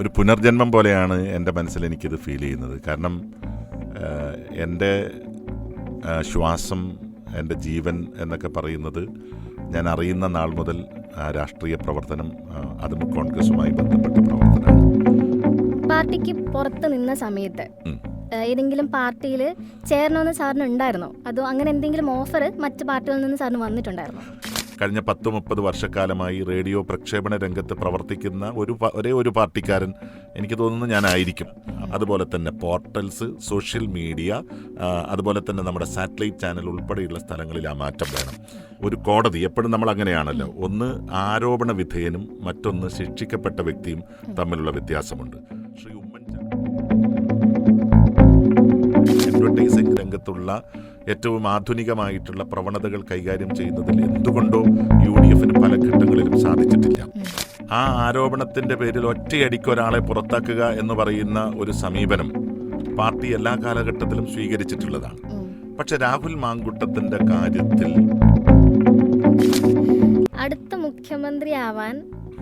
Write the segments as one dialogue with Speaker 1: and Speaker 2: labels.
Speaker 1: ഒരു പുനർജന്മം പോലെയാണ് എന്റെ മനസ്സിൽ എനിക്കിത് ഫീൽ ചെയ്യുന്നത്. കാരണം എന്റെ ശ്വാസം എന്റെ ജീവൻ എന്നൊക്കെ പറയുന്നത് ഞാൻ അറിയുന്ന നാൾ മുതൽ രാഷ്ട്രീയ പ്രവർത്തനം അതും കോൺഗ്രസുമായി ബന്ധപ്പെട്ട പ്രവർത്തനമാണ്.
Speaker 2: പാർട്ടിക്ക് പുറത്ത് നിന്ന സമയത്ത് ഏതെങ്കിലും പാർട്ടിയിൽ ചേരണമെന്ന് സാറിന് ഉണ്ടായിരുന്നോ? അതോ അങ്ങനെ എന്തെങ്കിലും ഓഫർ മറ്റ് പാർട്ടികളിൽ നിന്ന് സാറിന് വന്നിട്ടുണ്ടായിരുന്നോ?
Speaker 1: കഴിഞ്ഞ പത്ത് മുപ്പത് വർഷക്കാലമായി റേഡിയോ പ്രക്ഷേപണ രംഗത്ത് പ്രവർത്തിക്കുന്ന ഒരു ഒരേ ഒരു പാർട്ടിക്കാരൻ എനിക്ക് തോന്നുന്നു ഞാനായിരിക്കും. അതുപോലെ തന്നെ പോർട്ടൽസ് സോഷ്യൽ മീഡിയ അതുപോലെ തന്നെ നമ്മുടെ സാറ്റലൈറ്റ് ചാനൽ ഉൾപ്പെടെയുള്ള സ്ഥലങ്ങളിൽ ആ മാറ്റം വേണം. ഒരു കോടതി എപ്പോഴും നമ്മൾ അങ്ങനെയാണല്ലോ. ഒന്ന് ആരോപണ വിധേയനും മറ്റൊന്ന് ശിക്ഷിക്കപ്പെട്ട വ്യക്തിയും തമ്മിലുള്ള വ്യത്യാസമുണ്ട്. ശ്രീ ഉമ്മൻചാണ്ടി അഡ്വർടൈസിംഗ് രംഗത്തുള്ള ഏറ്റവും ആധുനികമായിട്ടുള്ള പ്രവണതകൾ കൈകാര്യം ചെയ്യുന്നതിൽ എന്തുകൊണ്ടോ യു ഡി എഫിന് പല ഘട്ടങ്ങളിലും സാധിച്ചിട്ടില്ല. ആ ആരോപണത്തിന്റെ പേരിൽ ഒറ്റയടിക്ക് ഒരാളെ പുറത്താക്കുക എന്ന് പറയുന്ന ഒരു സമീപനം പാർട്ടി എല്ലാ കാലഘട്ടത്തിലും സ്വീകരിച്ചിട്ടുള്ളതാണ്. പക്ഷെ രാഹുൽ മാങ്കുട്ടത്തിന്റെ കാര്യത്തിൽ
Speaker 2: അടുത്ത മുഖ്യമന്ത്രി ആവാൻ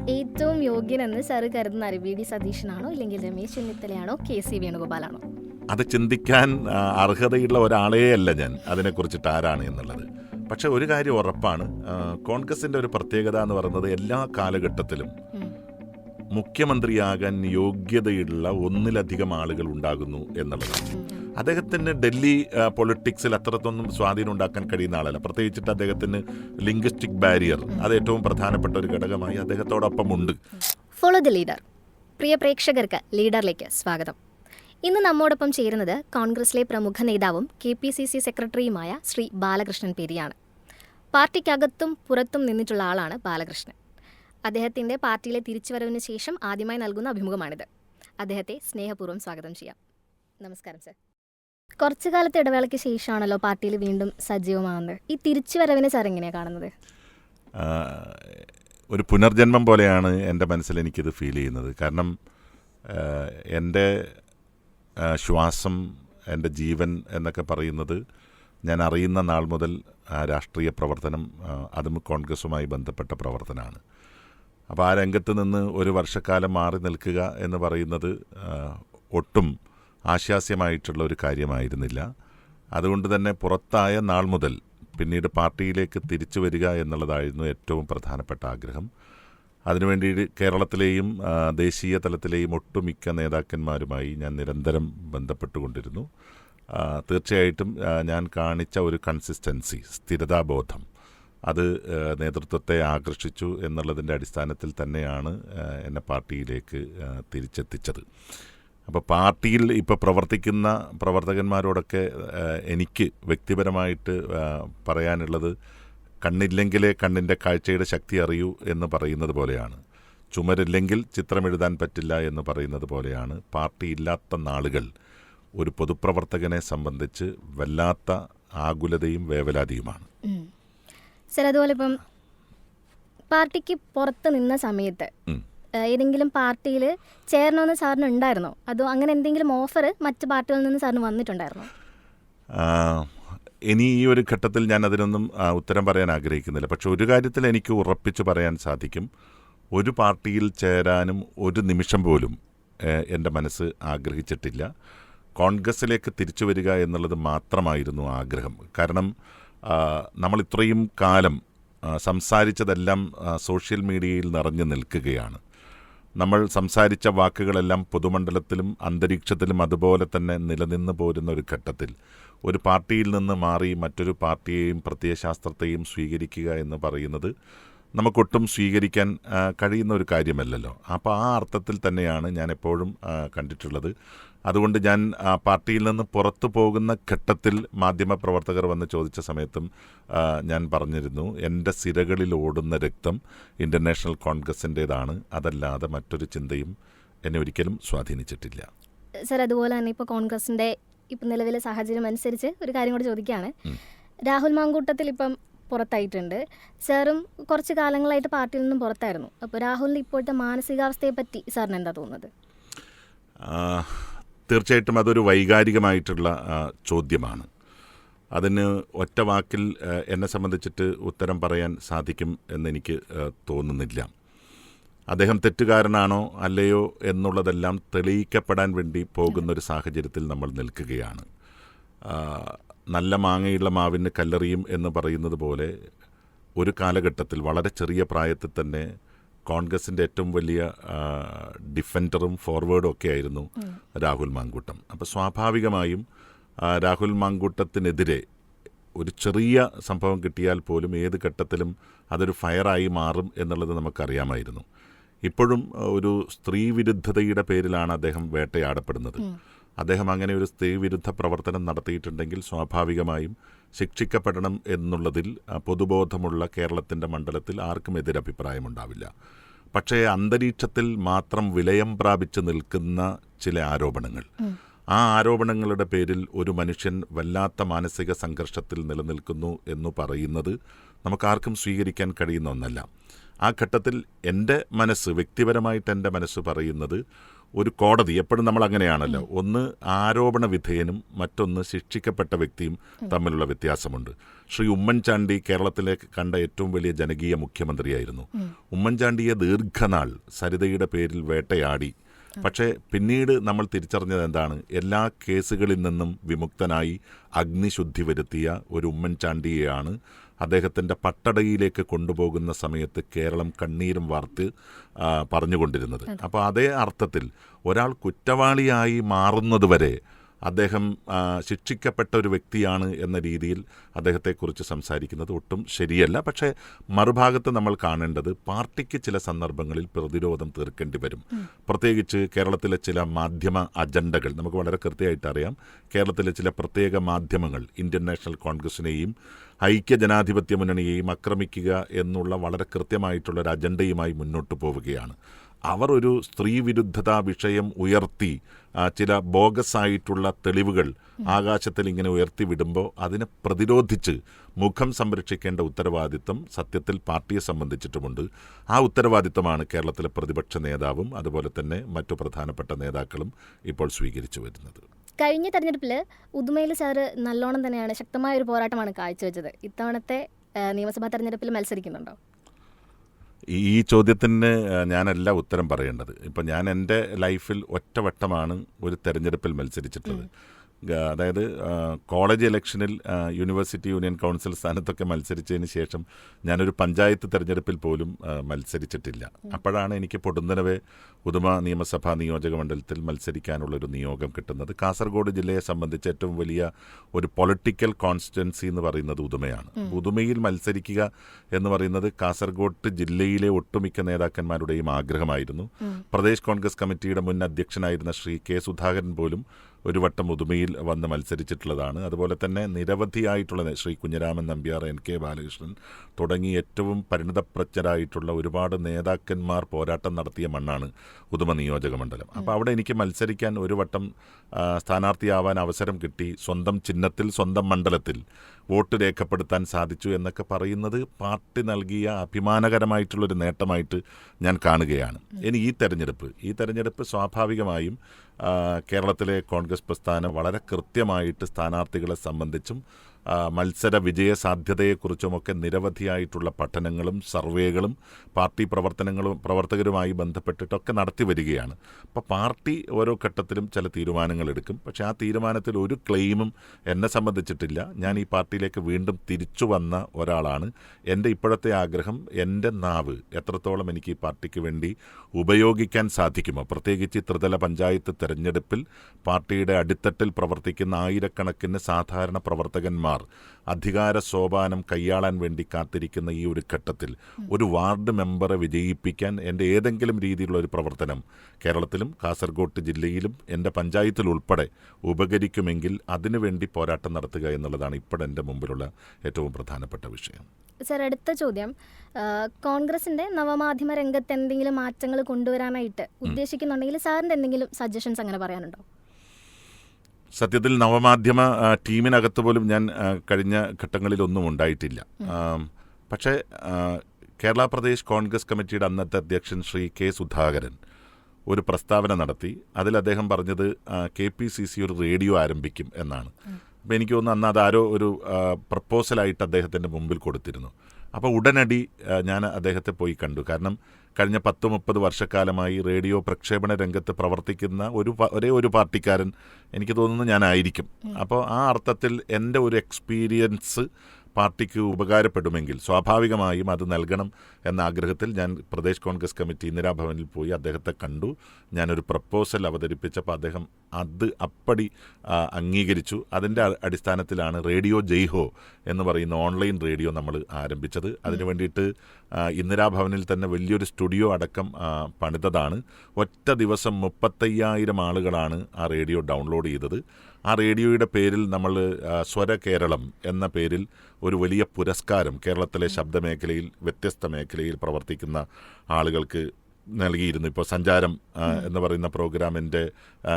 Speaker 2: ഏറ്റവും യോഗ്യനെന്ന് സാറ് കരുതുന്ന വി ഡി സതീശനാണോ ഇല്ലെങ്കിൽ രമേശ് ചെന്നിത്തലയാണോ കെ സി വേണുഗോപാലാണോ?
Speaker 1: അത് ചിന്തിക്കാൻ അർഹതയുള്ള ഒരാളേ അല്ല ഞാൻ. അതിനെക്കുറിച്ചിട്ട് ആരാണ് എന്നുള്ളത്. പക്ഷെ ഒരു കാര്യം ഉറപ്പാണ്. കോൺഗ്രസിന്റെ ഒരു പ്രത്യേകത എന്ന് പറയുന്നത് എല്ലാ കാലഘട്ടത്തിലും. മുഖ്യമന്ത്രിയാകാൻ യോഗ്യതയുള്ള ഒന്നിലധികം ആളുകൾ ഉണ്ടാകുന്നു എന്നുള്ളതാണ്. അദ്ദേഹത്തിന് ഡൽഹി പൊളിറ്റിക്സിൽ അത്രത്തൊന്നും സ്വാധീനം ഉണ്ടാക്കാൻ കഴിയുന്ന ആളല്ല. പ്രത്യേകിച്ചിട്ട് അദ്ദേഹത്തിന് ലിംഗ്വിസ്റ്റിക് ബാരിയർ അത് ഏറ്റവും പ്രധാനപ്പെട്ട ഒരു ഘടകമായി അദ്ദേഹത്തോടൊപ്പം ഉണ്ട്
Speaker 2: ഫോളോ ദ ലീഡർ പ്രിയ പ്രേക്ഷകർക്ക് ലീഡറിലേക്ക് സ്വാഗതം. ഇന്ന് നമ്മോടൊപ്പം ചേരുന്നത് കോൺഗ്രസിലെ പ്രമുഖ നേതാവും കെ പി സി സി സെക്രട്ടറിയുമായ ശ്രീ ബാലകൃഷ്ണൻ പെരിയാണ്. പാർട്ടിക്കകത്തും പുറത്തും നിന്നിട്ടുള്ള ആളാണ് ബാലകൃഷ്ണൻ. അദ്ദേഹത്തിന്റെ പാർട്ടിയിലെ തിരിച്ചുവരവിന് ശേഷം ആദ്യമായി നൽകുന്ന അഭിമുഖമാണിത്. അദ്ദേഹത്തെ സ്നേഹപൂർവം സ്വാഗതം ചെയ്യാം. നമസ്കാരം സർ. കുറച്ചു കാലത്തെ ഇടവേളയ്ക്ക് ശേഷമാണല്ലോ പാർട്ടിയിൽ വീണ്ടും സജീവമാകുന്നത്. ഈ തിരിച്ചുവരവിനെ സാർ എങ്ങനെയാണ് കാണുന്നത്?
Speaker 1: ഒരു പുനർജന്മം പോലെയാണ് എന്റെ മനസ്സിൽ എനിക്കിത് ഫീൽ ചെയ്യുന്നത്. കാരണം എന്റെ ശ്വാസം എന്റെ ജീവൻ എന്നൊക്കെ പറയുന്നത് ഞാൻ അറിയുന്ന നാൾ മുതൽ രാഷ്ട്രീയ പ്രവർത്തനം അതും കോൺഗ്രസുമായി ബന്ധപ്പെട്ട പ്രവർത്തനമാണ്. അപ്പോൾ ആ രംഗത്ത് നിന്ന് ഒരു വർഷക്കാലം മാറി നിൽക്കുക എന്ന് പറയുന്നത് ഒട്ടും ആശാസ്യമായിട്ടുള്ള ഒരു കാര്യമായിരുന്നില്ല. അതുകൊണ്ട് തന്നെ പുറത്തായ നാൾ മുതൽ പിന്നീട് പാർട്ടിയിലേക്ക് തിരിച്ചു വരിക എന്നുള്ളതായിരുന്നു ഏറ്റവും പ്രധാനപ്പെട്ട ആഗ്രഹം. അതിനുവേണ്ടി കേരളത്തിലെയും ദേശീയ തലത്തിലെയും ഒട്ടുമിക്ക നേതാക്കന്മാരുമായി ഞാൻ നിരന്തരം ബന്ധപ്പെട്ടുകൊണ്ടിരുന്നു. തീർച്ചയായിട്ടും ഞാൻ കാണിച്ച ഒരു കൺസിസ്റ്റൻസി സ്ഥിരതാബോധം അത് നേതൃത്വത്തെ ആകർഷിച്ചു എന്നുള്ളതിന്റെ അടിസ്ഥാനത്തിൽ തന്നെയാണ് എന്നെ പാർട്ടിയിലേക്ക് തിരിച്ചെത്തിച്ചത്. അപ്പോൾ പാർട്ടിയിൽ ഇപ്പോൾ പ്രവർത്തിക്കുന്ന പ്രവർത്തകന്മാരോടൊക്കെ എനിക്ക് വ്യക്തിപരമായിട്ട് പറയാനുള്ളത് കണ്ണില്ലെങ്കിലേ കണ്ണിന്റെ കാഴ്ചയുടെ ശക്തി അറിയൂ എന്ന് പറയുന്നത് പോലെയാണ്. ചുമരില്ലെങ്കിൽ ചിത്രമെഴുതാൻ പറ്റില്ല എന്ന് പറയുന്നത് പോലെയാണ്. പാർട്ടി ഇല്ലാത്ത നാളുകൾ ഒരു പൊതുപ്രവർത്തകനെ സംബന്ധിച്ച് വല്ലാത്ത ആകുലതയും വേവലാതിയുമാണ്.
Speaker 2: സർ അതുപോലെ ഇപ്പം പാർട്ടിക്ക് പുറത്ത് നിന്ന സമയത്ത് ഏതെങ്കിലും പാർട്ടിയിൽ ചേരണമെന്ന് സാറിന് ഉണ്ടായിരുന്നോ? അതോ അങ്ങനെ എന്തെങ്കിലും ഓഫർ മറ്റു പാർട്ടികളിൽ നിന്ന് സാറിന് വന്നിട്ടുണ്ടായിരുന്നോ?
Speaker 1: ഇനി ഈ ഒരു ഘട്ടത്തിൽ ഞാൻ അതിനൊന്നും ഉത്തരം പറയാൻ ആഗ്രഹിക്കുന്നില്ല. പക്ഷെ ഒരു കാര്യത്തിൽ എനിക്ക് ഉറപ്പിച്ച് പറയാൻ സാധിക്കും. ഒരു പാർട്ടിയിൽ ചേരാനും ഒരു നിമിഷം പോലും എന്റെ മനസ്സ് ആഗ്രഹിച്ചിട്ടില്ല. കോൺഗ്രസ്സിലേക്ക് തിരിച്ചു വരിക എന്നുള്ളത് മാത്രമായിരുന്നു ആഗ്രഹം. കാരണം നമ്മൾ ഇത്രയും കാലം സംസാരിച്ചതെല്ലാം സോഷ്യൽ മീഡിയയിൽ നിറഞ്ഞു നിൽക്കുകയാണ്. നമ്മൾ സംസാരിച്ച വാക്കുകളെല്ലാം പൊതുമണ്ഡലത്തിലും അന്തരീക്ഷത്തിലും അതുപോലെ തന്നെ നിലനിന്ന് പോരുന്ന ഒരു ഘട്ടത്തിൽ ഒരു പാർട്ടിയിൽ നിന്ന് മാറി മറ്റൊരു പാർട്ടിയെയും പ്രത്യയശാസ്ത്രത്തെയും സ്വീകരിക്കുക എന്ന് പറയുന്നത് നമുക്കൊട്ടും സ്വീകരിക്കാൻ കഴിയുന്ന ഒരു കാര്യമല്ലല്ലോ. അപ്പോൾ ആ അർത്ഥത്തിൽ തന്നെയാണ് ഞാൻ എപ്പോഴും കണ്ടിട്ടുള്ളത്. അതുകൊണ്ട് ഞാൻ പാർട്ടിയിൽ നിന്ന് പുറത്തു പോകുന്ന ഘട്ടത്തിൽ മാധ്യമപ്രവർത്തകർ വന്ന് ചോദിച്ച സമയത്തും ഞാൻ പറഞ്ഞിരുന്നു എന്റെ സിരകളിൽ ഓടുന്ന രക്തം ഇന്റർനാഷണൽ കോൺഗ്രസിന്റേതാണ് അതല്ലാതെ മറ്റൊരു ചിന്തയും എന്നെ ഒരിക്കലും സ്വാധീനിച്ചിട്ടില്ല.
Speaker 2: സർ അതുപോലെ തന്നെ ഇപ്പോൾ കോൺഗ്രസിന്റെ ഇപ്പം നിലവിലെ സാഹചര്യം അനുസരിച്ച് ഒരു കാര്യം കൂടി ചോദിക്കുകയാണ്. രാഹുൽ മാങ്കൂട്ടത്തിൽ ഇപ്പം പുറത്തായിട്ടുണ്ട്. സാറും കുറച്ച് കാലങ്ങളായിട്ട് പാർട്ടിയിൽ നിന്നും പുറത്തായിരുന്നു. അപ്പോൾ രാഹുലിന്റെ ഇപ്പോഴത്തെ മാനസികാവസ്ഥയെ പറ്റി സാറിന് എന്താ തോന്നുന്നത്?
Speaker 1: തീർച്ചയായിട്ടും അതൊരു വൈകാരികമായിട്ടുള്ള ചോദ്യമാണ്. അതിന് ഒറ്റ വാക്കിൽ എന്നെ സംബന്ധിച്ചിട്ട് ഉത്തരം പറയാൻ സാധിക്കും എന്നെനിക്ക് തോന്നുന്നില്ല. അദ്ദേഹം തെറ്റുകാരനാണോ അല്ലയോ എന്നുള്ളതെല്ലാം തെളിയിക്കപ്പെടാൻ വേണ്ടി പോകുന്ന ഒരു സാഹചര്യത്തിൽ നമ്മൾ നിൽക്കുകയാണ്. നല്ല മാങ്ങയുള്ള മാവിന് കല്ലെറിയും എന്ന് പറയുന്നത് പോലെ ഒരു കാലഘട്ടത്തിൽ വളരെ ചെറിയ പ്രായത്തിൽ തന്നെ കോൺഗ്രസിന്റെ ഏറ്റവും വലിയ ഡിഫൻഡറും ഫോർവേഡും ഒക്കെ ആയിരുന്നു രാഹുൽ മാങ്കൂട്ടം. അപ്പോൾ സ്വാഭാവികമായും രാഹുൽ മാങ്കൂട്ടത്തിനെതിരെ ഒരു ചെറിയ സംഭവം കിട്ടിയാൽ പോലും ഏത് ഘട്ടത്തിലും അതൊരു ഫയറായി മാറും എന്നുള്ളത് നമുക്കറിയാമായിരുന്നു. ഇപ്പോഴും ഒരു സ്ത്രീവിരുദ്ധതയുടെ പേരിലാണ് അദ്ദേഹം വേട്ടയാടപ്പെടുന്നത്. അദ്ദേഹം അങ്ങനെ ഒരു സ്ത്രീവിരുദ്ധ പ്രവർത്തനം നടത്തിയിട്ടുണ്ടെങ്കിൽ സ്വാഭാവികമായും ശിക്ഷിക്കപ്പെടണം എന്നുള്ളതിൽ പൊതുബോധമുള്ള കേരളത്തിന്റെ മണ്ഡലത്തിൽ ആർക്കും എതിരഭിപ്രായമുണ്ടാവില്ല. പക്ഷേ അന്തരീക്ഷത്തിൽ മാത്രം വിലയം പ്രാപിച്ചു നിൽക്കുന്ന ചില ആരോപണങ്ങൾ. ആ ആരോപണങ്ങളുടെ പേരിൽ ഒരു മനുഷ്യൻ വല്ലാത്ത മാനസിക സംഘർഷത്തിൽ നിലനിൽക്കുന്നു എന്ന് പറയുന്നത് നമുക്കാർക്കും സ്വീകരിക്കാൻ കഴിയുന്ന ഒന്നല്ല. ആ ഘട്ടത്തിൽ എന്റെ മനസ്സ് വ്യക്തിപരമായിട്ട് എന്റെ മനസ്സ് പറയുന്നത് ഒരു കോടതി എപ്പോഴും നമ്മൾ അങ്ങനെയാണല്ലോ. ഒന്ന് ആരോപണ വിധേയനും മറ്റൊന്ന് ശിക്ഷിക്കപ്പെട്ട വ്യക്തിയും തമ്മിലുള്ള വ്യത്യാസമുണ്ട്. ശ്രീ ഉമ്മൻചാണ്ടി കേരളത്തിലെ കണ്ട ഏറ്റവും വലിയ ജനകീയ മുഖ്യമന്ത്രിയായിരുന്നു. ഉമ്മൻചാണ്ടിയെ ദീർഘനാൾ സരിതയുടെ പേരിൽ വേട്ടയാടി. പക്ഷേ പിന്നീട് നമ്മൾ തിരിച്ചറിഞ്ഞത് എന്താണ്? എല്ലാ കേസുകളിൽ നിന്നും വിമുക്തനായി അഗ്നിശുദ്ധി വരുത്തിയ ഒരു ഉമ്മൻചാണ്ടിയെയാണ് അദ്ദേഹത്തിന്റെ പട്ടടയിലേക്ക് കൊണ്ടുപോകുന്ന സമയത്ത് കേരളം കണ്ണീരും വാർത്ത് പറഞ്ഞുകൊണ്ടിരുന്നത്. അപ്പോൾ അതേ അർത്ഥത്തിൽ ഒരാൾ കുറ്റവാളിയായി മാറുന്നതുവരെ അദ്ദേഹം ആ, ശിക്ഷിക്കപ്പെട്ട ഒരു വ്യക്തിയാണ് എന്ന രീതിയിൽ അദ്ദേഹത്തെക്കുറിച്ച് സംസാരിക്കുന്നത് ഒട്ടും ശരിയല്ല. പക്ഷേ മറുഭാഗത്ത് നമ്മൾ കാണേണ്ടത് പാർട്ടിക്ക് ചില സന്ദർഭങ്ങളിൽ പ്രതിരോധം തീർക്കേണ്ടി വരും. പ്രത്യേകിച്ച് കേരളത്തിലെ ചില മാധ്യമ അജണ്ടകൾ നമുക്ക് വളരെ കൃത്യമായിട്ട് അറിയാം. കേരളത്തിലെ ചില പ്രത്യേക മാധ്യമങ്ങൾ ഇന്ത്യൻ നാഷണൽ കോൺഗ്രസിനെയും ഐക്യ ജനാധിപത്യ മുന്നണിയെയും ആക്രമിക്കുക എന്നുള്ള വളരെ കൃത്യമായിട്ടുള്ള ഒരു അജണ്ടയുമായി മുന്നോട്ട് പോവുകയാണ്. അവർ ഒരു സ്ത്രീ വിരുദ്ധത വിഷയം ഉയർത്തി ചില ബോഗസായിട്ടുള്ള തെളിവുകൾ ആകാശത്തിൽ ഇങ്ങനെ ഉയർത്തി വിടുമ്പോൾ അതിനെ പ്രതിരോധിച്ച് മുഖം സംരക്ഷിക്കേണ്ട ഉത്തരവാദിത്തം സത്യത്തിൽ പാർട്ടിയെ സംബന്ധിച്ചിട്ടുമുണ്ട്. ആ ഉത്തരവാദിത്തമാണ് കേരളത്തിലെ പ്രതിപക്ഷ നേതാവും അതുപോലെ തന്നെ മറ്റു പ്രധാനപ്പെട്ട നേതാക്കളും ഇപ്പോൾ സ്വീകരിച്ചു വരുന്നത്.
Speaker 2: കഴിഞ്ഞ തെരഞ്ഞെടുപ്പിൽ ഉദുമയിൽ സാർ നല്ലോണം തന്നെയാണ് ശക്തമായ ഒരു പോരാട്ടമാണ് കാഴ്ചവെച്ചത്. ഇത്തവണത്തെ നിയമസഭാ തെരഞ്ഞെടുപ്പിൽ മത്സരിക്കുന്നുണ്ടോ?
Speaker 1: ഈ ചോദ്യത്തിന് ഞാനല്ല ഉത്തരം പറയേണ്ടത്. ഇപ്പം ഞാൻ എന്റെ ലൈഫിൽ ഒറ്റവട്ടമാണ് ഒരു തെരഞ്ഞെടുപ്പിൽ മത്സരിച്ചിട്ടുള്ളത്. അതായത് കോളേജ് ഇലക്ഷനിൽ യൂണിവേഴ്സിറ്റി യൂണിയൻ കൗൺസിൽ സ്ഥാനത്തൊക്കെ മത്സരിച്ചതിന് ശേഷം ഞാനൊരു പഞ്ചായത്ത് തെരഞ്ഞെടുപ്പിൽ പോലും മത്സരിച്ചിട്ടില്ല. അപ്പോഴാണ് എനിക്ക് പൊടുന്നനവെ ഉദുമ നിയമസഭാ നിയോജക മണ്ഡലത്തിൽ മത്സരിക്കാനുള്ളൊരു നിയോഗം കിട്ടുന്നത്. കാസർഗോഡ് ജില്ലയെ സംബന്ധിച്ച് ഏറ്റവും വലിയ ഒരു പൊളിറ്റിക്കൽ കോൺസ്റ്റൻസി എന്ന് പറയുന്നത് ഉദുമയാണ്. ഉദുമയിൽ മത്സരിക്കുക എന്ന് പറയുന്നത് കാസർഗോഡ് ജില്ലയിലെ ഒട്ടുമിക്ക നേതാക്കന്മാരുടെയും ആഗ്രഹമായിരുന്നു. പ്രദേശ് കോൺഗ്രസ് കമ്മിറ്റിയുടെ മുൻ അധ്യക്ഷനായിരുന്ന ശ്രീ കെ സുധാകരൻ പോലും ഒരു വട്ടം ഉദുമയിൽ വന്ന് മത്സരിച്ചിട്ടുള്ളതാണ്. അതുപോലെ തന്നെ നിരവധിയായിട്ടുള്ള ശ്രീ കുഞ്ഞിരാമൻ നമ്പ്യാർ എൻ കെ ബാലകൃഷ്ണൻ തുടങ്ങി ഏറ്റവും പരിണിതപ്രജ്ഞരായിട്ടുള്ള ഒരുപാട് നേതാക്കന്മാർ പോരാട്ടം നടത്തിയ മണ്ണാണ് ഉദുമ നിയോജക മണ്ഡലം. അപ്പോൾ അവിടെ എനിക്ക് മത്സരിക്കാൻ ഒരു വട്ടം സ്ഥാനാർത്ഥിയാവാൻ അവസരം കിട്ടി. സ്വന്തം ചിഹ്നത്തിൽ സ്വന്തം മണ്ഡലത്തിൽ വോട്ട് രേഖപ്പെടുത്താൻ സാധിച്ചു എന്നൊക്കെ പറയുന്നത് പാർട്ടി നൽകിയ അഭിമാനകരമായിട്ടുള്ളൊരു നേട്ടമായിട്ട് ഞാൻ കാണുകയാണ്. ഇനി ഈ തെരഞ്ഞെടുപ്പ് ഈ തെരഞ്ഞെടുപ്പ് സ്വാഭാവികമായും കേരളത്തിലെ കോൺഗ്രസ് പ്രസ്ഥാനം വളരെ കൃത്യമായിട്ട് സ്ഥാനാർത്ഥികളെ സംബന്ധിച്ചും മത്സര വിജയ സാധ്യതയെക്കുറിച്ചുമൊക്കെ നിരവധിയായിട്ടുള്ള പഠനങ്ങളും സർവേകളും പാർട്ടി പ്രവർത്തനങ്ങളും പ്രവർത്തകരുമായി ബന്ധപ്പെട്ടിട്ടൊക്കെ നടത്തി വരികയാണ്. അപ്പോൾ പാർട്ടി ഓരോ ഘട്ടത്തിലും ചില തീരുമാനങ്ങൾ എടുക്കും പക്ഷേ ആ തീരുമാനത്തിൽ ഒരു ക്ലെയിമും എന്നെ സംബന്ധിച്ചിട്ടില്ല. ഞാൻ ഈ പാർട്ടിയിലേക്ക് വീണ്ടും തിരിച്ചു വന്ന ഒരാളാണ്. എന്റെ ഇപ്പോഴത്തെ ആഗ്രഹം എന്റെ നാവ് എത്രത്തോളം എനിക്ക് ഈ പാർട്ടിക്ക് വേണ്ടി ഉപയോഗിക്കാൻ സാധിക്കുമോ? പ്രത്യേകിച്ച് ത്രിതല പഞ്ചായത്ത് തെരഞ്ഞെടുപ്പിൽ പാർട്ടിയുടെ അടിത്തട്ടിൽ പ്രവർത്തിക്കുന്ന ആയിരക്കണക്കിന് സാധാരണ പ്രവർത്തകന്മാർ അധികാര സോപാനം കൈയാളാൻ വേണ്ടി കാത്തിരിക്കുന്ന ഈ ഒരു ഘട്ടത്തിൽ ഒരു വാർഡ് മെമ്പറെ വിജയിപ്പിക്കാൻ എന്റെ ഏതെങ്കിലും രീതിയിലുള്ള ഒരു പ്രവർത്തനം കേരളത്തിലും കാസർഗോഡ് ജില്ലയിലും എന്റെ പഞ്ചായത്തിൽ ഉൾപ്പെടെ ഉപകരിക്കുമെങ്കിൽ അതിനുവേണ്ടി പോരാട്ടം നടത്തുക എന്നുള്ളതാണ് ഇപ്പോൾ എന്റെ മുമ്പിലുള്ള ഏറ്റവും പ്രധാനപ്പെട്ട വിഷയം.
Speaker 2: സർ അടുത്ത ചോദ്യം. കോൺഗ്രസിന്റെ നവമാധ്യമ രംഗത്ത് എന്തെങ്കിലും മാറ്റങ്ങൾ കൊണ്ടുവരാനായിട്ട് ഉദ്ദേശിക്കുന്നുണ്ടെങ്കിൽ സാറിന്റെ എന്തെങ്കിലും സജഷൻസ് അങ്ങനെ പറയാനുണ്ടോ?
Speaker 1: സത്യത്തിൽ നവമാധ്യമ ടീമിനകത്ത് പോലും ഞാൻ കഴിഞ്ഞ ഘട്ടങ്ങളിലൊന്നും ഉണ്ടായിട്ടില്ല. പക്ഷേ കേരള പ്രദേശ് കോൺഗ്രസ് കമ്മിറ്റിയുടെ അന്നത്തെ അധ്യക്ഷൻ ശ്രീ കെ സുധാകരൻ ഒരു പ്രസ്താവന നടത്തി. അതിൽ അദ്ദേഹം പറഞ്ഞത് കെ പി സി സി ഒരു റേഡിയോ ആരംഭിക്കും എന്നാണ്. അപ്പോൾ എനിക്ക് തോന്നുന്നു അന്ന് അതാരോ ഒരു പ്രപ്പോസലായിട്ട് അദ്ദേഹത്തിന്റെ മുമ്പിൽ കൊടുത്തിരുന്നു. അപ്പോൾ ഉടനടി ഞാൻ അദ്ദേഹത്തെ പോയി കണ്ടു. കാരണം കഴിഞ്ഞ പത്ത് മുപ്പത് വർഷക്കാലമായി റേഡിയോ പ്രക്ഷേപണ രംഗത്ത് പ്രവർത്തിക്കുന്ന ഒരു ഒരേ ഒരു പാർട്ടിക്കാരൻ എനിക്ക് തോന്നുന്നു ഞാനായിരിക്കും. അപ്പോൾ ആ അർത്ഥത്തിൽ എന്റെ ഒരു എക്സ്പീരിയൻസ് പാർട്ടിക്ക് ഉപകാരപ്പെടുമെങ്കിൽ സ്വാഭാവികമായും അത് നൽകണം എന്ന ആഗ്രഹത്തിൽ ഞാൻ പ്രദേശ് കോൺഗ്രസ് കമ്മിറ്റി ഇന്ദിരാഭവനിൽ പോയി അദ്ദേഹത്തെ കണ്ടു. ഞാനൊരു പ്രപ്പോസൽ അവതരിപ്പിച്ചപ്പോൾ അദ്ദേഹം അത് അപ്പടി അംഗീകരിച്ചു. അതിന്റെ അടിസ്ഥാനത്തിലാണ് റേഡിയോ ജയ്ഹോ എന്ന് പറയുന്ന ഓൺലൈൻ റേഡിയോ നമ്മൾ ആരംഭിച്ചത്. അതിനു വേണ്ടിയിട്ട് ഇന്ദിരാഭവനിൽ തന്നെ വലിയൊരു സ്റ്റുഡിയോ അടക്കം പണിതതാണ്. ഒറ്റ ദിവസം മുപ്പത്തയ്യായിരം ആളുകളാണ് ആ റേഡിയോ ഡൗൺലോഡ് ചെയ്തത്. ആ റേഡിയോയുടെ പേരിൽ നമ്മൾ സ്വര കേരളം എന്ന പേരിൽ ഒരു വലിയ പുരസ്കാരം കേരളത്തിലെ ശബ്ദമേഖലയിൽ വ്യത്യസ്ത മേഖലയിൽ പ്രവർത്തിക്കുന്ന ആളുകൾക്ക് നൽകിയിരുന്നു. ഇപ്പോൾ സഞ്ചാരം എന്ന് പറയുന്ന പ്രോഗ്രാമിന്റെ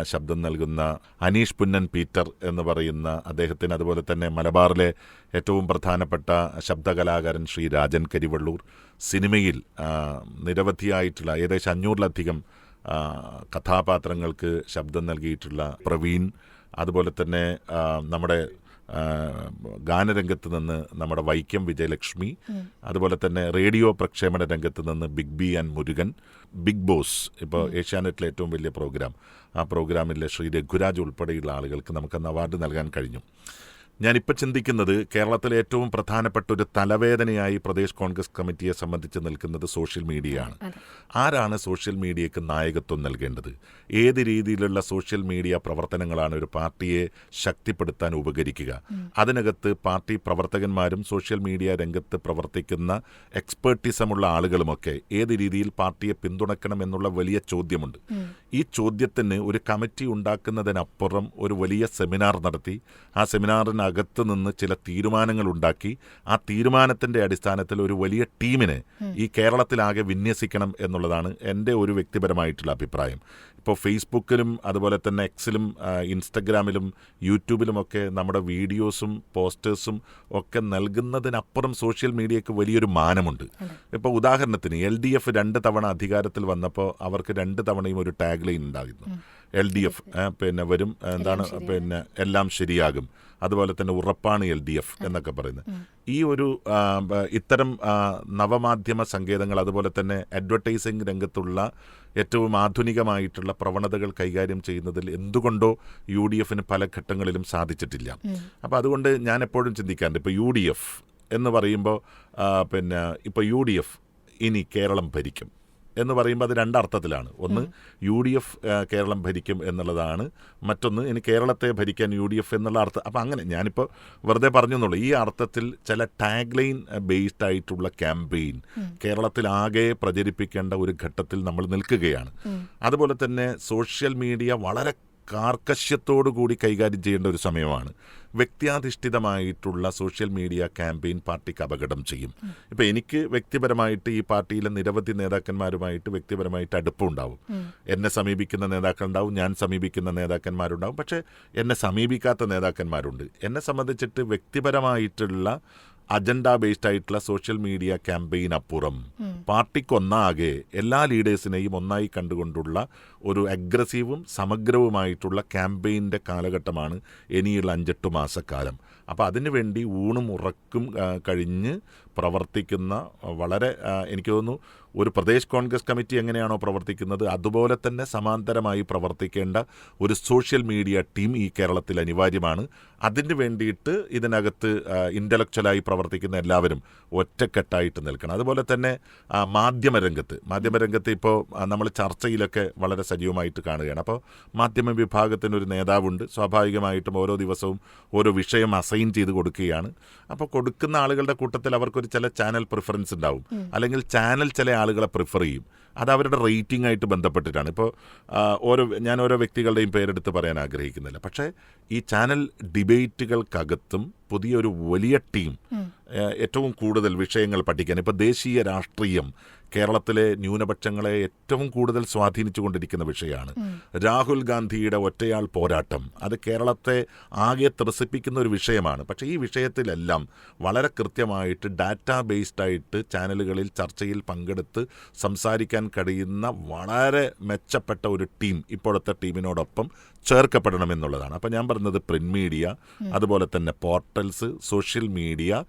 Speaker 1: ശബ്ദം നൽകുന്ന അനീഷ് പുന്നൻ പീറ്റർ എന്ന് പറയുന്ന അദ്ദേഹത്തിന് അതുപോലെ തന്നെ മലബാറിലെ ഏറ്റവും പ്രധാനപ്പെട്ട ശബ്ദകലാകാരൻ ശ്രീ രാജൻ കരിവള്ളൂർ സിനിമയിൽ നിരവധിയായിട്ടുള്ള ഏകദേശം അഞ്ഞൂറിലധികം കഥാപാത്രങ്ങൾക്ക് ശബ്ദം നൽകിയിട്ടുള്ള പ്രവീൺ അതുപോലെ തന്നെ നമ്മുടെ ഗാനരംഗത്ത് നിന്ന് നമ്മുടെ വൈക്കം വിജയലക്ഷ്മി അതുപോലെ തന്നെ റേഡിയോ പ്രക്ഷേപണ രംഗത്ത് നിന്ന് big B and Murugan Bigg Boss ഇപ്പോൾ ഏഷ്യാനെറ്റിലെ ഏറ്റവും വലിയ പ്രോഗ്രാം. ആ പ്രോഗ്രാമിലെ ശ്രീ രഘുരാജ് ഉൾപ്പെടെയുള്ള ആളുകൾക്ക് നമുക്കന്ന് അവാർഡ് നൽകാൻ കഴിഞ്ഞു. ഞാനിപ്പോൾ ചിന്തിക്കുന്നത് കേരളത്തിലെ ഏറ്റവും പ്രധാനപ്പെട്ട ഒരു തലവേദനയായി പ്രദേശ് കോൺഗ്രസ് കമ്മിറ്റിയെ സംബന്ധിച്ച് നിൽക്കുന്നത് സോഷ്യൽ മീഡിയയാണ്. ആരാണ് സോഷ്യൽ മീഡിയയ്ക്ക് നായകത്വം നൽകേണ്ടത്? ഏത് രീതിയിലുള്ള സോഷ്യൽ മീഡിയ പ്രവർത്തനങ്ങളാണ് ഒരു പാർട്ടിയെ ശക്തിപ്പെടുത്താൻ ഉപകരിക്കുക? അതിനകത്ത് പാർട്ടി പ്രവർത്തകന്മാരും സോഷ്യൽ മീഡിയ രംഗത്ത് പ്രവർത്തിക്കുന്ന എക്സ്പേർട്ടിസമുള്ള ആളുകളുമൊക്കെ ഏത് രീതിയിൽ പാർട്ടിയെ പിന്തുണക്കണം എന്നുള്ള വലിയ ചോദ്യമുണ്ട്. ഈ ചോദ്യത്തിന് ഒരു കമ്മിറ്റി ഉണ്ടാക്കുന്നതിനപ്പുറം ഒരു വലിയ സെമിനാർ നടത്തി. ആ സെമിനാറിനകത്ത് നിന്ന് ചില തീരുമാനങ്ങൾ ഉണ്ടാക്കി ആ തീരുമാനത്തിന്റെ അടിസ്ഥാനത്തിൽ ഒരു വലിയ ടീമിനെ ഈ കേരളത്തിലാകെ വിന്യസിക്കണം എന്നുള്ളതാണ് എന്റെ ഒരു വ്യക്തിപരമായിട്ടുള്ള അഭിപ്രായം. ഇപ്പോൾ ഫേസ്ബുക്കിലും അതുപോലെ തന്നെ എക്സിലും ഇൻസ്റ്റഗ്രാമിലും യൂട്യൂബിലും ഒക്കെ നമ്മുടെ വീഡിയോസും പോസ്റ്റേഴ്സും ഒക്കെ നൽകുന്നതിനപ്പുറം സോഷ്യൽ മീഡിയയ്ക്ക് വലിയൊരു മാനമുണ്ട്. ഇപ്പോൾ ഉദാഹരണത്തിന് എൽ ഡി എഫ് രണ്ട് തവണ അധികാരത്തിൽ വന്നപ്പോൾ അവർക്ക് രണ്ട് തവണയും ഒരു ടാഗ് ലൈൻ ഉണ്ടായിരുന്നു. എൽ ഡി എഫ് പിന്നെ വരും. എന്താണ് പിന്നെ എല്ലാം ശരിയാകും. അതുപോലെ തന്നെ ഉറപ്പാണ് എൽ ഡി എഫ് എന്നൊക്കെ പറയുന്നത്. ഈ ഒരു ഇത്തരം നവമാധ്യമ സങ്കേതങ്ങൾ അതുപോലെ തന്നെ അഡ്വർടൈസിംഗ് രംഗത്തുള്ള ഏറ്റവും ആധുനികമായിട്ടുള്ള പ്രവണതകൾ കൈകാര്യം ചെയ്യുന്നതിൽ എന്തുകൊണ്ടോ യു ഡി എഫിന് പല ഘട്ടങ്ങളിലും സാധിച്ചിട്ടില്ല. അപ്പോൾ അതുകൊണ്ട് ഞാൻ എപ്പോഴും ചിന്തിക്കാറുണ്ട് ഇപ്പോൾ യു ഡി എഫ് എന്ന് പറയുമ്പോൾ പിന്നെ ഇപ്പോൾ യു ഡി എഫ് ഇനി കേരളം ഭരിക്കും. എന്ന് പറയുമ്പോൾ അത് രണ്ടർത്ഥത്തിലാണ്. ഒന്ന് യു ഡി എഫ് കേരളം ഭരിക്കും എന്നുള്ളതാണ്. മറ്റൊന്ന് ഇനി കേരളത്തെ ഭരിക്കാൻ യു ഡി എഫ് എന്നുള്ള അർത്ഥം. അപ്പം അങ്ങനെ ഞാനിപ്പോൾ വെറുതെ പറഞ്ഞെന്നുള്ളൂ. ഈ അർത്ഥത്തിൽ ചില ടാഗ് ലൈൻ ബേസ്ഡ് ആയിട്ടുള്ള ക്യാമ്പയിൻ കേരളത്തിലാകെ പ്രചരിപ്പിക്കേണ്ട ഒരു ഘട്ടത്തിൽ നമ്മൾ നിൽക്കുകയാണ്. അതുപോലെ തന്നെ സോഷ്യൽ മീഡിയ വളരെ കൂടി കൈകാര്യം ചെയ്യേണ്ട ഒരു സമയമാണ്. വ്യക്തിയാധിഷ്ഠിതമായിട്ടുള്ള സോഷ്യൽ മീഡിയ ക്യാമ്പയിൻ പാർട്ടിക്ക് അപകടം ചെയ്യും. ഇപ്പം എനിക്ക് വ്യക്തിപരമായിട്ട് ഈ പാർട്ടിയിലെ നിരവധി നേതാക്കന്മാരുമായിട്ട് വ്യക്തിപരമായിട്ട് അടുപ്പമുണ്ടാവും എന്നെ സമീപിക്കുന്ന നേതാക്കളുണ്ടാവും ഞാൻ സമീപിക്കുന്ന നേതാക്കന്മാരുണ്ടാവും. പക്ഷേ എന്നെ സമീപിക്കാത്ത നേതാക്കന്മാരുണ്ട്. എന്നെ സംബന്ധിച്ചിട്ട് വ്യക്തിപരമായിട്ടുള്ള അജണ്ട ബേസ്ഡ് ആയിട്ടുള്ള സോഷ്യൽ മീഡിയ ക്യാമ്പയിൻ അപ്പുറം. പാർട്ടിക്കൊന്നാകെ എല്ലാ ലീഡേഴ്സിനെയും ഒന്നായി കണ്ടുകൊണ്ടുള്ള ഒരു അഗ്രസീവും സമഗ്രവുമായിട്ടുള്ള ക്യാമ്പയിന്റെ കാലഘട്ടമാണ് ഇനിയുള്ള അഞ്ചെട്ട് മാസക്കാലം. അപ്പോൾ അതിനുവേണ്ടി ഊണും ഉറക്കും കഴിഞ്ഞ് പ്രവർത്തിക്കുന്ന വളരെ എനിക്ക് തോന്നുന്നു ഒരു പ്രദേശ് കോൺഗ്രസ് കമ്മിറ്റി എങ്ങനെയാണോ പ്രവർത്തിക്കുന്നത് അതുപോലെ തന്നെ സമാന്തരമായി പ്രവർത്തിക്കേണ്ട ഒരു സോഷ്യൽ മീഡിയ ടീം ഈ കേരളത്തിൽ അനിവാര്യമാണ്. അതിന് വേണ്ടിയിട്ട് ഇതിനകത്ത് ഇന്റലക്ച്വലായി പ്രവർത്തിക്കുന്ന എല്ലാവരും ഒറ്റക്കെട്ടായിട്ട് നിൽക്കണം. അതുപോലെ തന്നെ മാധ്യമരംഗത്ത് മാധ്യമരംഗത്ത് ഇപ്പോൾ നമ്മൾ ചർച്ചയിലൊക്കെ വളരെ സജീവമായിട്ട് കാണുകയാണ്. അപ്പോൾ മാധ്യമ വിഭാഗത്തിനൊരു നേതാവുണ്ട് സ്വാഭാവികമായിട്ടും ഓരോ ദിവസവും ഓരോ വിഷയം അസൈൻ ചെയ്ത് കൊടുക്കുകയാണ്. അപ്പോൾ കൊടുക്കുന്ന ആളുകളുടെ കൂട്ടത്തിൽ അവർക്കൊരു ചില ചാനൽ പ്രിഫറൻസ് ഉണ്ടാവും. അല്ലെങ്കിൽ ചാനൽ ചില ആളുകളെ പ്രിഫർ ചെയ്യും. അത് അവരുടെ റേറ്റിംഗ് ആയിട്ട് ബന്ധപ്പെട്ടിട്ടാണ്. ഇപ്പോൾ ഓരോ ഞാൻ ഓരോ വ്യക്തികളുടെയും പേരെടുത്ത് പറയാൻ ആഗ്രഹിക്കുന്നില്ല. പക്ഷേ ഈ ചാനൽ ഡിബേറ്റുകൾക്കകത്തും പുതിയൊരു വലിയ ടീം ഏറ്റവും കൂടുതൽ വിഷയങ്ങൾ പഠിക്കാൻ ഇപ്പോൾ ദേശീയ രാഷ്ട്രീയം കേരളത്തിലെ ന്യൂനപക്ഷങ്ങളെ ഏറ്റവും കൂടുതൽ സ്വാധീനിച്ചുകൊണ്ടിരിക്കുന്ന വിഷയമാണ്. രാഹുൽ ഗാന്ധിയുടെ ഒറ്റയാൾ പോരാട്ടം. അത് കേരളത്തെ ആകെ ത്രസിപ്പിക്കുന്ന ഒരു വിഷയമാണ്. പക്ഷേ ഈ വിഷയത്തിലെല്ലാം വളരെ കൃത്യമായിട്ട് ഡാറ്റാ ബേസ്ഡ് ആയിട്ട് ചാനലുകളിൽ ചർച്ചയിൽ പങ്കെടുത്ത് സംസാരിക്കാൻ കഴിയുന്ന വളരെ മെച്ചപ്പെട്ട ഒരു ടീം ഇപ്പോഴത്തെ ടീമിനോടൊപ്പം ചേർക്കപ്പെടണമെന്നുള്ളതാണ് അപ്പോൾ ഞാൻ പറഞ്ഞത് പ്രിന്റ് മീഡിയ അതുപോലെ തന്നെ പോർട്ടൽസ് സോഷ്യൽ മീഡിയ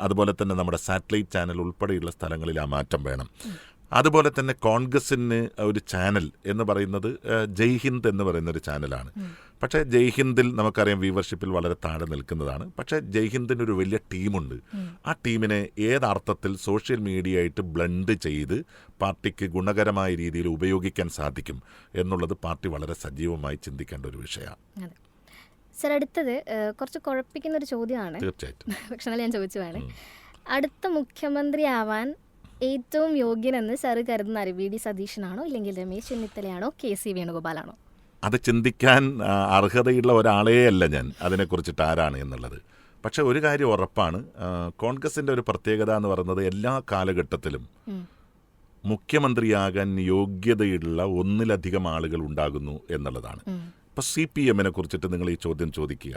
Speaker 1: അതുപോലെ തന്നെ നമ്മുടെ സാറ്റലൈറ്റ് ചാനൽ ഉൾപ്പെടെയുള്ള സ്ഥലങ്ങളിൽ ആ മാറ്റം വേണം. അതുപോലെ തന്നെ കോൺഗ്രസിന് ഒരു ചാനൽ എന്ന് പറയുന്നത് ജയ്ഹിന്ദ് ജയ് ഹിന്ദ് എന്ന് പറയുന്ന ഒരു ചാനലാണ് പക്ഷേ ജയ് ഹിന്ദിൽ നമുക്കറിയാം വ്യൂവർഷിപ്പിൽ വളരെ താഴെ നിൽക്കുന്നതാണ്. പക്ഷേ ജയ് ഹിന്ദിന് ഒരു വലിയ ടീമുണ്ട്. ആ ടീമിനെ ഏതർത്ഥത്തിൽ സോഷ്യൽ മീഡിയ ആയിട്ട് ബ്ലണ്ട് ചെയ്ത് പാർട്ടിക്ക് ഗുണകരമായ രീതിയിൽ ഉപയോഗിക്കാൻ സാധിക്കും എന്നുള്ളത് പാർട്ടി വളരെ സജീവമായി ചിന്തിക്കേണ്ട ഒരു വിഷയമാണ്.
Speaker 2: സർ അടുത്തത് കുറച്ച് കുഴപ്പിക്കുന്ന ഒരു ചോദ്യമാണ്.
Speaker 1: തീർച്ചയായിട്ടും.
Speaker 2: പക്ഷെ ഞാൻ ചോദിച്ചതാണ്. അടുത്ത മുഖ്യമന്ത്രി ആവാൻ ഏറ്റവും യോഗ്യനെന്ന് സാറ് കരുതുന്ന ആര്? വി. ഡി. സതീശനാണോ ഇല്ലെങ്കിൽ രമേശ് ചെന്നിത്തലയാണോ? കെ. സി. വേണുഗോപാലാണോ?
Speaker 1: അത് ചിന്തിക്കാൻ അർഹതയുള്ള ഒരാളേ അല്ല ഞാൻ. അതിനെക്കുറിച്ചിട്ട് ആരാണ് എന്നുള്ളത്. പക്ഷെ ഒരു കാര്യം ഉറപ്പാണ്. കോൺഗ്രസിന്റെ കോൺഗ്രസിന്റെ ഒരു പ്രത്യേകത എന്ന് പറയുന്നത് എല്ലാ കാലഘട്ടത്തിലും മുഖ്യമന്ത്രിയാകാൻ യോഗ്യതയുള്ള ഒന്നിലധികം ആളുകൾ ഉണ്ടാകുന്നു എന്നുള്ളതാണ്.
Speaker 2: ഇപ്പൊ
Speaker 1: ഇപ്പോൾ സി പി എമ്മിനെ കുറിച്ചിട്ട് നിങ്ങൾ ഈ ചോദ്യം ചോദിക്കുക.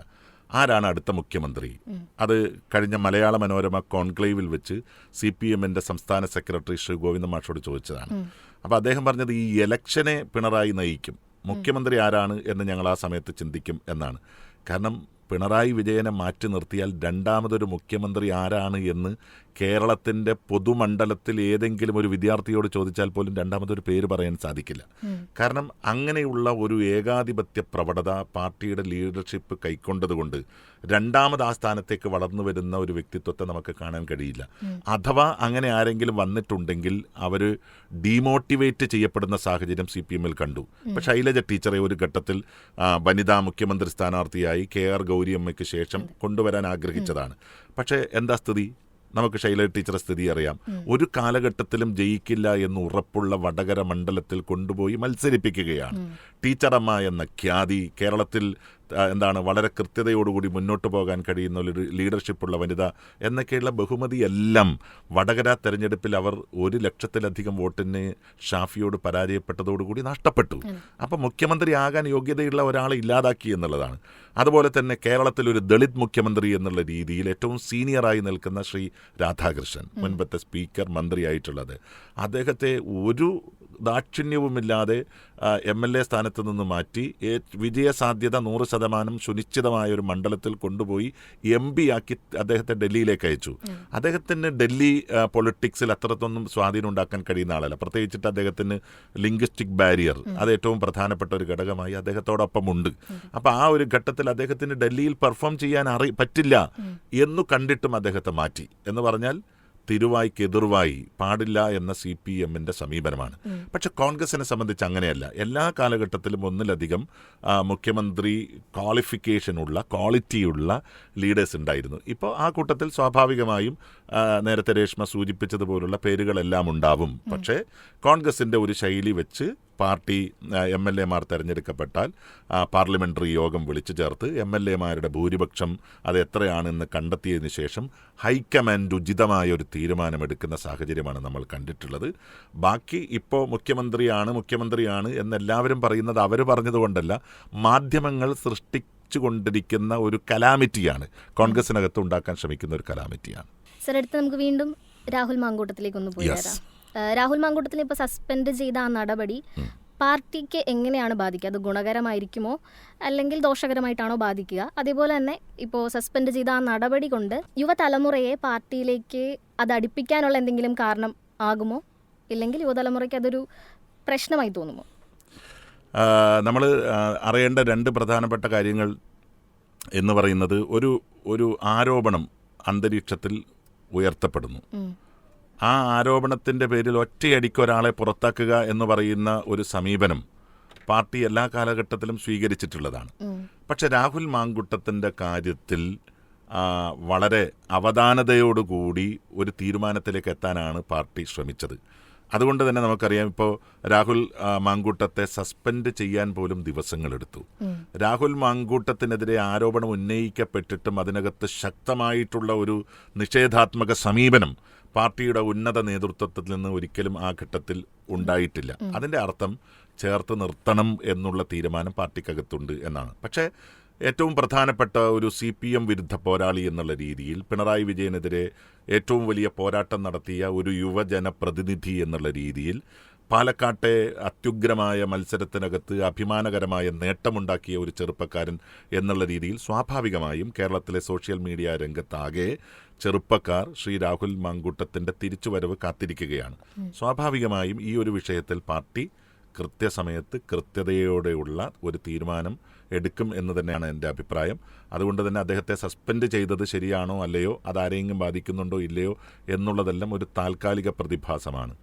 Speaker 1: ആരാണ് അടുത്ത മുഖ്യമന്ത്രി? അത് കഴിഞ്ഞ മലയാള മനോരമ കോൺക്ലേവിൽ വെച്ച് സി പി എമ്മിന്റെ സംസ്ഥാന സെക്രട്ടറി ശ്രീ ഗോവിന്ദ മാഷോട് ചോദിച്ചതാണ്. അപ്പോൾ അദ്ദേഹം പറഞ്ഞത് ഈ ഇലക്ഷനെ പിണറായി നയിക്കും. മുഖ്യമന്ത്രി ആരാണ് എന്ന് ഞങ്ങൾ ആ സമയത്ത് ചിന്തിക്കും എന്നാണ്. കാരണം പിണറായി വിജയനെ മാറ്റി നിർത്തിയാൽ രണ്ടാമതൊരു മുഖ്യമന്ത്രി ആരാണ് എന്ന് കേരളത്തിന്റെ പൊതുമണ്ഡലത്തിൽ ഏതെങ്കിലും ഒരു വിദ്യാർത്ഥിയോട് ചോദിച്ചാൽ പോലും രണ്ടാമതൊരു പേര് പറയാൻ സാധിക്കില്ല. കാരണം അങ്ങനെയുള്ള ഒരു ഏകാധിപത്യ പ്രവണത പാർട്ടിയുടെ ലീഡർഷിപ്പ് കൈക്കൊണ്ടതുകൊണ്ട് രണ്ടാമത് ആ സ്ഥാനത്തേക്ക് വളർന്നു വരുന്ന ഒരു വ്യക്തിത്വത്തെ നമുക്ക് കാണാൻ കഴിയില്ല. അഥവാ അങ്ങനെ ആരെങ്കിലും വന്നിട്ടുണ്ടെങ്കിൽ അവർ ഡീമോട്ടിവേറ്റ് ചെയ്യപ്പെടുന്ന സാഹചര്യം സി പി എമ്മിൽ കണ്ടു. ഇപ്പം ശൈലജ ടീച്ചറെ ഒരു ഘട്ടത്തിൽ വനിതാ മുഖ്യമന്ത്രി സ്ഥാനാർത്ഥിയായി കെ ആർ ഗൗരിയമ്മയ്ക്ക് ശേഷം കൊണ്ടുവരാൻ ആഗ്രഹിച്ചതാണ്. പക്ഷേ എന്താ സ്ഥിതി? നമുക്ക് ശൈല ടീച്ചറെ സ്ഥിതി അറിയാം. ഒരു കാലഘട്ടത്തിലും ജയിക്കില്ല എന്ന് ഉറപ്പുള്ള വടകര മണ്ഡലത്തിൽ കൊണ്ടുപോയി മത്സരിപ്പിക്കുകയാണ്. ടീച്ചറമ്മ എന്ന ഖ്യാതി കേരളത്തിൽ എന്താണ് വളരെ കൃത്യതയോടുകൂടി മുന്നോട്ട് പോകാൻ കഴിയുന്ന ഒരു ലീഡർഷിപ്പുള്ള വനിത എന്നൊക്കെയുള്ള ബഹുമതിയെല്ലാം വടകര തെരഞ്ഞെടുപ്പിൽ അവർ ഒരു ലക്ഷത്തിലധികം വോട്ടിന് ഷാഫിയോട് പരാജയപ്പെട്ടതോടുകൂടി നഷ്ടപ്പെട്ടു. അപ്പം മുഖ്യമന്ത്രി ആകാൻ യോഗ്യതയുള്ള ഒരാളെ ഇല്ലാതാക്കി എന്നുള്ളതാണ്. അതുപോലെ തന്നെ കേരളത്തിൽ ഒരു ദളിത് മുഖ്യമന്ത്രി എന്നുള്ള രീതിയിൽ ഏറ്റവും സീനിയറായി നിൽക്കുന്ന ശ്രീ രാധാകൃഷ്ണൻ മുൻപത്തെ സ്പീക്കർ മന്ത്രിയായിട്ടുള്ളത്. അദ്ദേഹത്തെ ഒരു ദാക്ഷിണ്യവുമില്ലാതെ എം എൽ എ സ്ഥാനത്ത് നിന്ന് മാറ്റി വിജയസാധ്യത നൂറ് ശതമാനം സുനിശ്ചിതമായ ഒരു മണ്ഡലത്തിൽ കൊണ്ടുപോയി എം പി ആക്കി അദ്ദേഹത്തെ ഡൽഹിയിലേക്ക് അയച്ചു. അദ്ദേഹത്തിന് ഡൽഹി പൊളിറ്റിക്സിൽ അത്രത്തൊന്നും സ്വാധീനം ഉണ്ടാക്കാൻ കഴിയുന്ന ആളല്ല. പ്രത്യേകിച്ചിട്ട് അദ്ദേഹത്തിന് ലിംഗ്വിസ്റ്റിക് ബാരിയർ അത് ഏറ്റവും പ്രധാനപ്പെട്ട ഒരു ഘടകമായി അദ്ദേഹത്തോടൊപ്പം ഉണ്ട് അപ്പോൾ ആ ഒരു ഘട്ടത്തിൽ അദ്ദേഹത്തിന് ഡൽഹിയിൽ പെർഫോം ചെയ്യാൻ അറി പറ്റില്ല എന്നു കണ്ടിട്ടും അദ്ദേഹത്തെ മാറ്റി. എന്ന് പറഞ്ഞാൽ തിരുവായ്ക്ക് എതിർവായി പാടില്ല എന്ന സി പി എമ്മിന്റെ സമീപനമാണ്. പക്ഷെ കോൺഗ്രസിനെ സംബന്ധിച്ച് അങ്ങനെയല്ല. എല്ലാ കാലഘട്ടത്തിലും ഒന്നിലധികം മുഖ്യമന്ത്രി ക്വാളിഫിക്കേഷനുള്ള ക്വാളിറ്റിയുള്ള ലീഡേഴ്സ് ഉണ്ടായിരുന്നു. ഇപ്പോൾ ആ കൂട്ടത്തിൽ സ്വാഭാവികമായും നേരത്തെ രേഷ്മ സൂചിപ്പിച്ചതുപോലുള്ള പേരുകളെല്ലാം ഉണ്ടാവും. പക്ഷേ കോൺഗ്രസിന്റെ ഒരു ശൈലി വെച്ച് പാർട്ടി എം എൽ എമാർ തെരഞ്ഞെടുക്കപ്പെട്ടാൽ ആ, പാർലമെന്ററി യോഗം വിളിച്ചു ചേർത്ത് എം എൽ എമാരുടെ ഭൂരിപക്ഷം അത് എത്രയാണെന്ന് കണ്ടെത്തിയതിനു ശേഷം ഹൈക്കമാൻഡ് ഉചിതമായ ഒരു തീരുമാനമെടുക്കുന്ന സാഹചര്യമാണ് നമ്മൾ കണ്ടിട്ടുള്ളത്. ബാക്കി ഇപ്പോൾ മുഖ്യമന്ത്രിയാണ് മുഖ്യമന്ത്രിയാണ് എന്നെല്ലാവരും പറയുന്നത് അവർ പറഞ്ഞതുകൊണ്ടല്ല. മാധ്യമങ്ങൾ സൃഷ്ടിച്ചുകൊണ്ടിരിക്കുന്ന ഒരു കലാമിറ്റിയാണ്. കോൺഗ്രസിനകത്ത് ഉണ്ടാക്കാൻ ശ്രമിക്കുന്ന ഒരു കലാമിറ്റിയാണ്.
Speaker 2: സർ അടുത്ത് നമുക്ക് വീണ്ടും രാഹുൽ മാങ്കൂട്ടത്തിലേക്ക് ഒന്ന് പോയി. വരാം. രാഹുൽ മാങ്കൂട്ടത്തിനെ ഇപ്പോൾ സസ്പെൻഡ് ചെയ്ത ആ നടപടി പാർട്ടിക്ക് എങ്ങനെയാണ് ബാധിക്കുക? അത് ഗുണകരമായിരിക്കുമോ? അല്ലെങ്കിൽ ദോഷകരമായിട്ടാണോ ബാധിക്കുക? അതേപോലെ തന്നെ ഇപ്പോൾ സസ്പെൻഡ് ചെയ്ത ആ നടപടി കൊണ്ട് യുവതലമുറയെ പാർട്ടിയിലേക്ക് അത് അടുപ്പിക്കാനുള്ള എന്തെങ്കിലും കാരണം ആകുമോ? ഇല്ലെങ്കിൽ യുവതലമുറയ്ക്ക് അതൊരു പ്രശ്നമായി തോന്നുമോ?
Speaker 1: നമ്മൾ അറിയേണ്ട രണ്ട് പ്രധാനപ്പെട്ട കാര്യങ്ങൾ എന്ന് പറയുന്നത് ഒരു ഒരു ആരോപണം അന്തരീക്ഷത്തിൽ ഉയർത്തപ്പെടുന്നു. ആ ആരോപണത്തിന്റെ പേരിൽ ഒറ്റയടിക്ക് ഒരാളെ പുറത്താക്കുക എന്ന് പറയുന്ന ഒരു സമീപനം പാർട്ടി എല്ലാ കാലഘട്ടത്തിലും സ്വീകരിച്ചിട്ടുള്ളതാണ്. പക്ഷെ രാഹുൽ മാങ്കുട്ടത്തിന്റെ കാര്യത്തിൽ വളരെ അവധാനതയോടുകൂടി ഒരു തീരുമാനത്തിലേക്ക് എത്താനാണ് പാർട്ടി ശ്രമിച്ചത്. അതുകൊണ്ട് തന്നെ നമുക്കറിയാം ഇപ്പോൾ രാഹുൽ മാങ്കൂട്ടത്തെ സസ്പെൻഡ് ചെയ്യാൻ പോലും ദിവസങ്ങളെടുത്തു. രാഹുൽ മാങ്കൂട്ടത്തിനെതിരെ ആരോപണം ഉന്നയിക്കപ്പെട്ടിട്ടും അതിനകത്ത് ശക്തമായിട്ടുള്ള ഒരു നിഷേധാത്മക സമീപനം പാർട്ടിയുടെ ഉന്നത നേതൃത്വത്തിൽ നിന്ന് ഒരിക്കലും ആ ഘട്ടത്തിൽ ഉണ്ടായിട്ടില്ല. അതിന്റെ അർത്ഥം ചേർത്ത് നിർത്തണം എന്നുള്ള തീരുമാനം പാർട്ടിക്കകത്തുണ്ട് എന്നാണ്. പക്ഷേ ഏറ്റവും പ്രധാനപ്പെട്ട ഒരു സി പി എം വിരുദ്ധ പോരാളി എന്നുള്ള രീതിയിൽ പിണറായി വിജയനെതിരെ ഏറ്റവും വലിയ പോരാട്ടം നടത്തിയ ഒരു യുവജന പ്രതിനിധി എന്നുള്ള രീതിയിൽ പാലക്കാട്ടെ അത്യുഗ്രമായ മത്സരത്തിനകത്ത് അഭിമാനകരമായ നേട്ടമുണ്ടാക്കിയ ഒരു ചെറുപ്പക്കാരൻ എന്നുള്ള രീതിയിൽ സ്വാഭാവികമായും കേരളത്തിലെ സോഷ്യൽ മീഡിയ രംഗത്താകെ ചെറുപ്പക്കാർ ശ്രീ രാഹുൽ മാങ്കൂട്ടത്തിന്റെ തിരിച്ചുവരവ് കാത്തിരിക്കുകയാണ്. സ്വാഭാവികമായും ഈ ഒരു വിഷയത്തിൽ പാർട്ടി കൃത്യസമയത്ത് കൃത്യതയോടെയുള്ള ഒരു തീരുമാനം എടുക്കും എന്ന് തന്നെയാണ് എന്റെ അഭിപ്രായം. അതുകൊണ്ട് തന്നെ അദ്ദേഹത്തെ സസ്പെൻഡ് ചെയ്തത് ശരിയാണോ അല്ലയോ അത് ആരെയെങ്കിലും ബാധിക്കുന്നുണ്ടോ ഇല്ലയോ എന്നുള്ളതെല്ലാം ഒരു താൽക്കാലിക പ്രതിഭാസമാണ്.